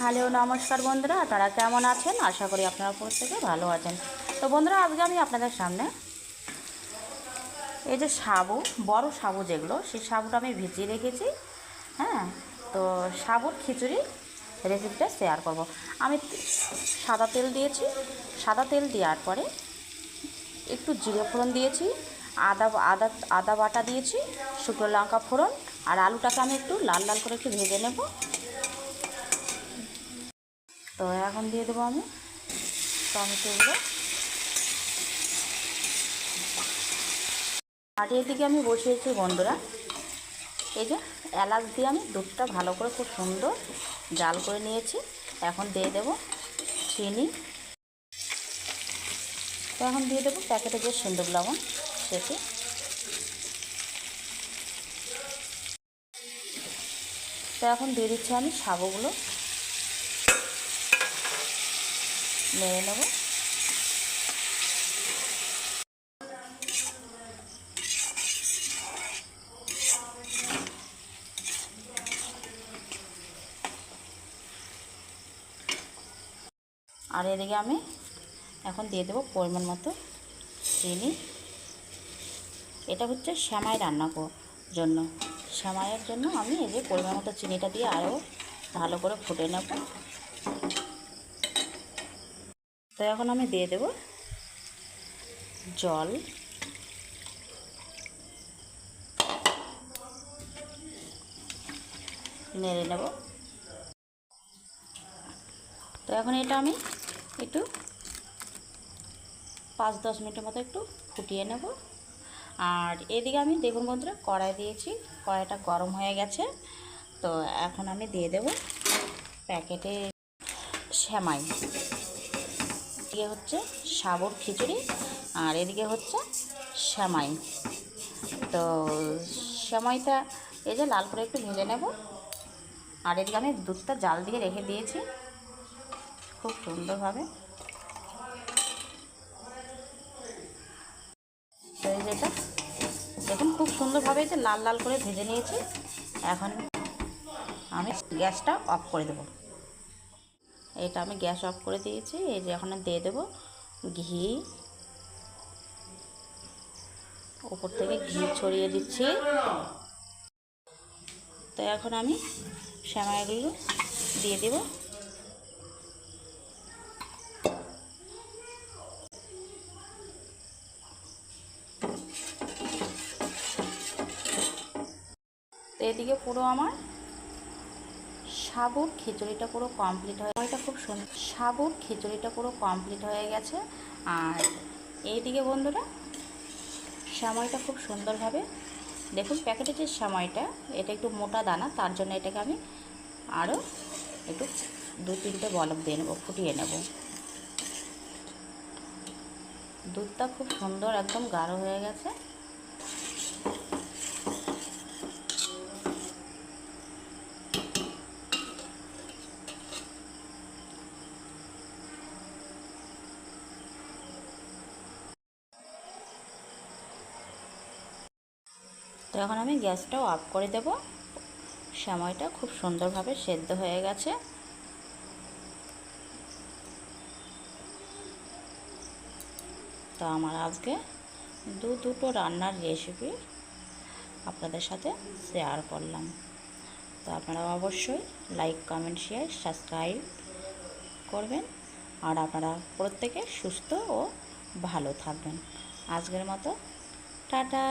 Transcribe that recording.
Hello, নমস্কার বন্ধুরা, আপনারা কেমন আছেন? আশা করি আপনারা প্রত্যেকে ভালো আছেন। তো বন্ধুরা, আজকে আমি আপনাদের সামনে এই যে সাবু, বড় সাবু যেগুলো, সেই সাবুটা আমি ভিজিয়ে রেখেছি হ্যাঁ? তো সাবুর খিচুড়ি রেসিপিটা শেয়ার করব। আমি সাদা তেল দিয়েছি, সাদা তেল দেওয়ার পরে একটু জিরে ফোড়ন দিয়েছি, আদা আদা আদা বাটা দিয়েছি, শুকনো লঙ্কা ফোড়ন, আর আলুটাকে আমি একটু লাল লাল করে একটু ভেজে নেব। তো এখন দিয়ে দেবো আমি টমেটোগুলো। আর এদিকে আমি বসিয়েছি বন্ধুরা, এই যে এলাচ দিয়ে আমি দুধটা ভালো করে খুব সুন্দর জাল করে নিয়েছি। এখন দিয়ে দেবো চিনি। তো এখন দিয়ে দেবো প্যাকেটে যে সিন্দুর লবণ, সেটি। তো এখন দিয়ে দিচ্ছি আমি সাবুগুলো নেড়ে নেব। আর এদিকে আমি এখন দিয়ে দেবো পরিমাণ মতো চিনি। এটা হচ্ছে শ্যামাই রান্না জন্য। শ্যামাইয়ের জন্য আমি এই যে পরিমাণ মতো চিনিটা দিয়ে আরও ভালো করে ফুটে নেব। তো এখন আমি দিয়ে দেব জল। নেড়ে নেব। তো এখন এটা আমি একটু পাঁচ দশ মিনিটের মতো একটু ফুটিয়ে নেব। আর এদিকে আমি দেখুন বন্ধুরা, কড়াই দিয়েছি, কড়াইটা গরম হয়ে গেছে। তো এখন আমি দিয়ে দেব প্যাকেটে শ্যামাই এদিকে হচ্ছে সাবর খিচুড়ি আর এদিকে হচ্ছে শ্যামাই তো শ্যামাইটা এই যে লাল করে একটু ভেজে নেব। আর এদিকে আমি দুধটা জাল দিয়ে রেখে দিয়েছি। খুব সুন্দরভাবে। যেটা দেখুন, খুব সুন্দরভাবে যে লাল লাল করে ভেজে নিয়েছি। এখন আমি গ্যাসটা অফ করে দেবো। এটা আমি গ্যাস অফ করে দিয়েছি, এই যে এখন দিয়ে দেবো ঘি। উপর থেকে ঘি ছড়িয়ে দিচ্ছি। তো এখন আমি শ্যামাইগুলো দিয়ে দেব। তো এদিকে পুরো আমার সাবুর খিচুড়িটা পুরো কমপ্লিট হয়ে এটা খুব সুন্দর সাবুর খিচুড়িটা পুরো কমপ্লিট হয়ে গেছে। আর এইদিকে বন্ধুরা, সময়টা খুব সুন্দরভাবে দেখুন প্যাকেটের যে সময়টা, এটা একটু মোটা দানা, তার জন্য এটাকে আমি আরও একটু দু তিনটে বলক দিয়ে নেব, ফুটিয়ে নেব। দুধটা খুব সুন্দর, একদম গাঢ় হয়ে গেছে। তো এখন আমি গ্যাসটাও অফ করে দেব। সময়টা খুব সুন্দরভাবে সেদ্ধ হয়ে গেছে। তো আমার আজকে দু দুটো রান্নার রেসিপি আপনাদের সাথে শেয়ার করলাম। তো আপনারা অবশ্যই লাইক কমেন্ট শেয়ার সাবস্ক্রাইব করবেন। আর আপনারা প্রত্যেকে সুস্থ ও ভালো থাকবেন। আজকের মতো, টাটা।